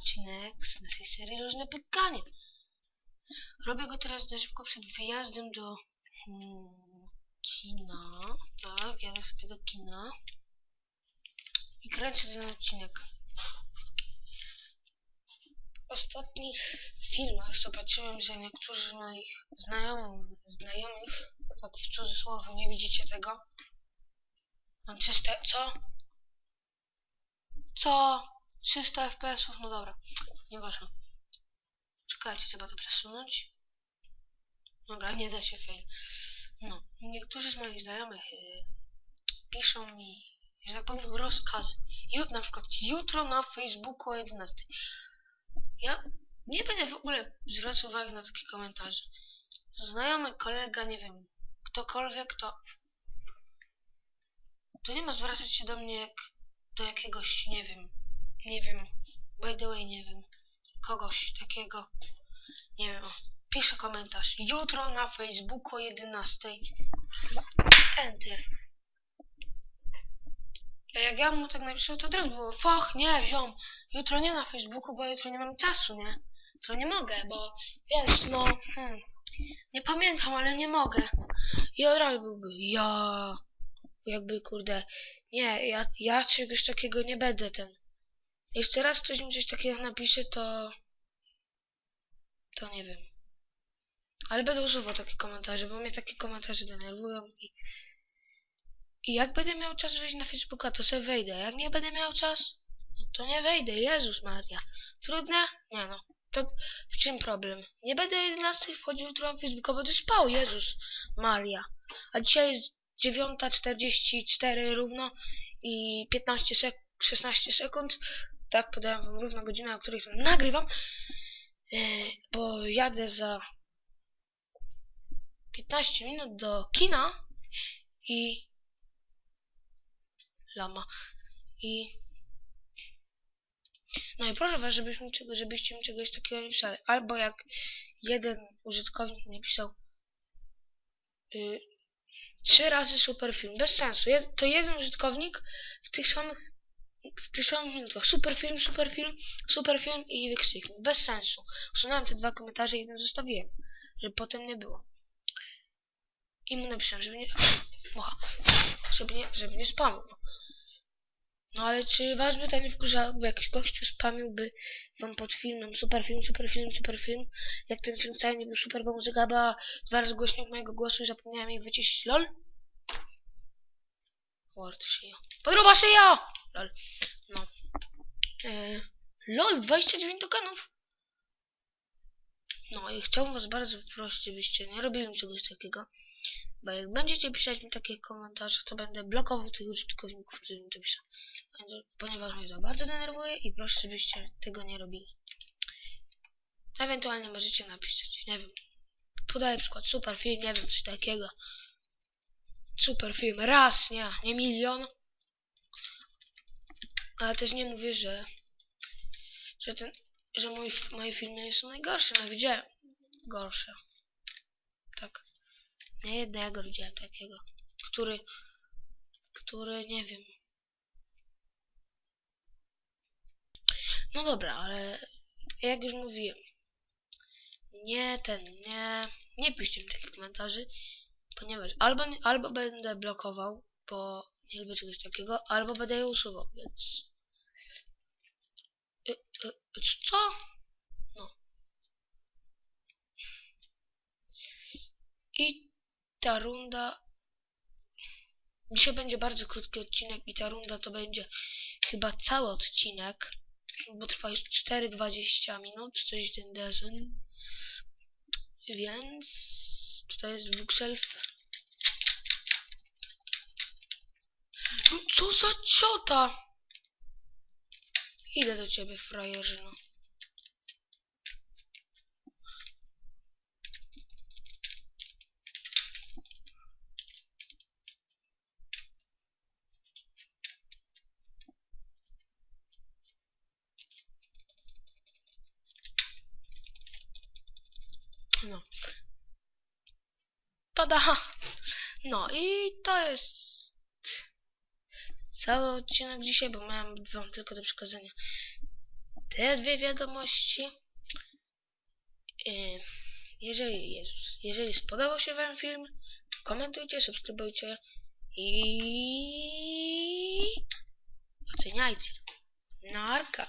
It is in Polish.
odcinek z naszej serii Różne Pykanie. Robię go teraz na szybko przed wyjazdem do hmm, kina. Tak, jadę sobie do kina. I kręcę ten odcinek. W ostatnich filmach zobaczyłem, że niektórzy moich znajomych, znajomych tak w cudzysłowie, nie widzicie tego, mam 300, co? Co? 300 FPS-ów? No dobra, nieważne. Czekajcie, trzeba to przesunąć. Dobra, nie da się fail. No, niektórzy z moich znajomych y, piszą mi, że tak powiem, rozkaz. Jut, na przykład jutro na Facebooku o 11. Ja nie będę w ogóle zwracał uwagi na takie komentarze. Znajomy kolega, nie wiem, ktokolwiek, to to nie ma zwracać się do mnie jak do jakiegoś, nie wiem, nie wiem, by the way, nie wiem, kogoś takiego, nie wiem, piszę komentarz, jutro na Facebooku o 11, enter. A jak ja mu tak napisał, to od razu było, foch, nie, ziom, jutro nie na Facebooku, bo jutro nie mam czasu, nie, jutro nie mogę, bo, wiesz, no, hmm, nie pamiętam, ale nie mogę. I od razu byłby, ja, jakby, kurde, nie, ja, ja czegoś takiego nie będę ten. Jeszcze raz ktoś mi coś takiego napisze, to... To nie wiem. Ale będę usuwał takie komentarze, bo mnie takie komentarze denerwują i... I jak będę miał czas wejść na Facebooka, to sobie wejdę. Jak nie będę miał czas, no to nie wejdę. Jezus Maria. Trudne? Nie no. To w czym problem? Nie będę o 11 wchodził jutro na Facebooka, będę spał. Jezus Maria. A dzisiaj jest 9.44 równo i 15 sek 16 sekund. Tak, podałem wam równo godzinę, o której nagrywam. Yy, bo jadę za 15 minut do kina i lama. I no i proszę was, żebyś mi żebyście mi czegoś takiego nie pisali. Albo jak jeden użytkownik nie pisał yy, trzy razy super film. Bez sensu. To jeden użytkownik w tych samych w tych samych minutach. Super film, super film, super film i wykrzyknik. Bez sensu. Usunąłem te dwa komentarze i jeden zostawiłem. Żeby potem nie było. I mu napisałem, żeby nie... Mocha. Żeby nie, żeby nie spamił. No ale czy was by to nie wkurzało, jakby jakiś gościu spamiłby wam pod filmem super film, super film, super film, jak ten film wcale nie był super, bo muzyka była dwa razy głośniej od mojego głosu i zapomniałem jej wyciszyć, lol? Word szyja. Podroba szyja! Lol. No. E, lol, 29 tokenów. No i chciałbym was bardzo prosić, żebyście nie robili czegoś takiego. Bo jak będziecie pisać mi takie komentarze, to będę blokował tych użytkowników, którzy mi to piszą. Ponieważ mnie to bardzo denerwuje i proszę, żebyście tego nie robili. Ewentualnie możecie napisać, nie wiem. Podaję przykład, super film, nie wiem, coś takiego. Super film, raz, nie, nie milion. Ale też nie mówię, że że ten, że mój, moje filmy nie są najgorsze, no widziałem gorsze. Tak. Nie jednego widziałem takiego, który, który, nie wiem. No dobra, ale jak już mówiłem, nie ten, nie, nie piszcie mi takich komentarzy, ponieważ albo, albo będę blokował, bo nie lubię czegoś takiego, albo będę je usuwał, więc... Co? No. I ta runda... Dzisiaj będzie bardzo krótki odcinek i ta runda to będzie chyba cały odcinek, bo trwa już 4-20 minut, coś ten desen. Więc tutaj jest bookshelf. No co za ciota! Idę do ciebie, frajerzyno. No. Tada! No i to jest cały odcinek dzisiaj, bo miałem wam tylko do przekazania te dwie wiadomości. Jeżeli, Jezus, jeżeli spodobał się Wam film, komentujcie, subskrybujcie i oceniajcie. Narka.